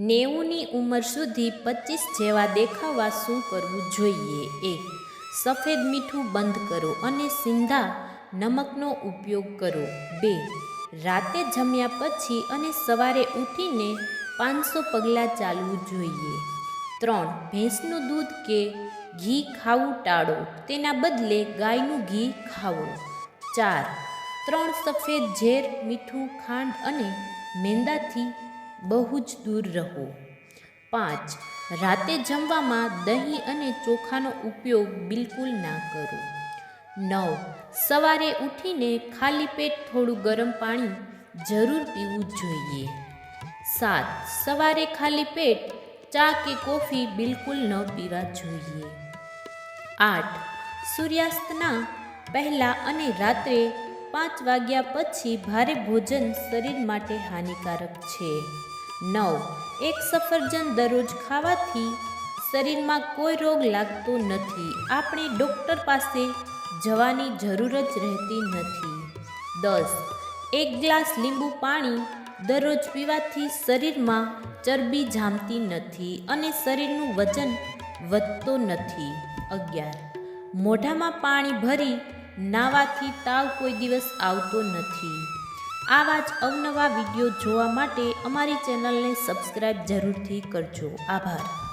નેવુંની ઉંમર સુધી પચીસ જેવા દેખાવા શું કરવું જોઈએ? એક સફેદ મીઠું બંધ કરો અને સિંધા નમકનો ઉપયોગ કરો. બે. રાતે જમ્યા પછી અને સવારે ઉઠીને પાંચસો પગલાં ચાલવું જોઈએ. ત્રણ. ભેંસનું દૂધ કે ઘી ખાવું ટાળો. તેના બદલે ગાયનું ઘી ખાવો. ચાર. ત્રણ સફેદ ઝેર, મીઠું, ખાંડ અને મેંદાથી બહુ જ દૂર રહો. પાંચ, રાતે જમવામાં દહીં અને ચોખાનો ઉપયોગ બિલકુલ ના કરો. નવ, સવારે ઉઠીને ખાલી પેટ થોડું ગરમ પાણી જરૂર પીવું જોઈએ. સાત, સવારે ખાલી પેટ ચા કે કોફી બિલકુલ ન પીવા જોઈએ. આઠ, સૂર્યાસ્તના પહેલાં અને રાત્રે પાંચ વાગ્યા પછી ભારે ભોજન શરીર માટે હાનિકારક છે. નવ. એક સફરજન દરરોજ ખાવાથી શરીરમાં કોઈ રોગ લાગતો નથી. આપણે ડૉક્ટર પાસે જવાની જરૂર જ રહેતી નથી. દસ. એક ગ્લાસ લીંબુ પાણી દરરોજ પીવાથી શરીરમાં ચરબી જામતી નથી અને શરીરનું વજન વધતો નથી. અગિયાર. મોઢામાં પાણી ભરી નાવાથી તાવ કોઈ દિવસ આવતો નથી. આવા જ અવનવા વીડિયો જોવા માટે અમારી ચેનલને સબસ્ક્રાઈબ જરૂરથી કરજો. આભાર.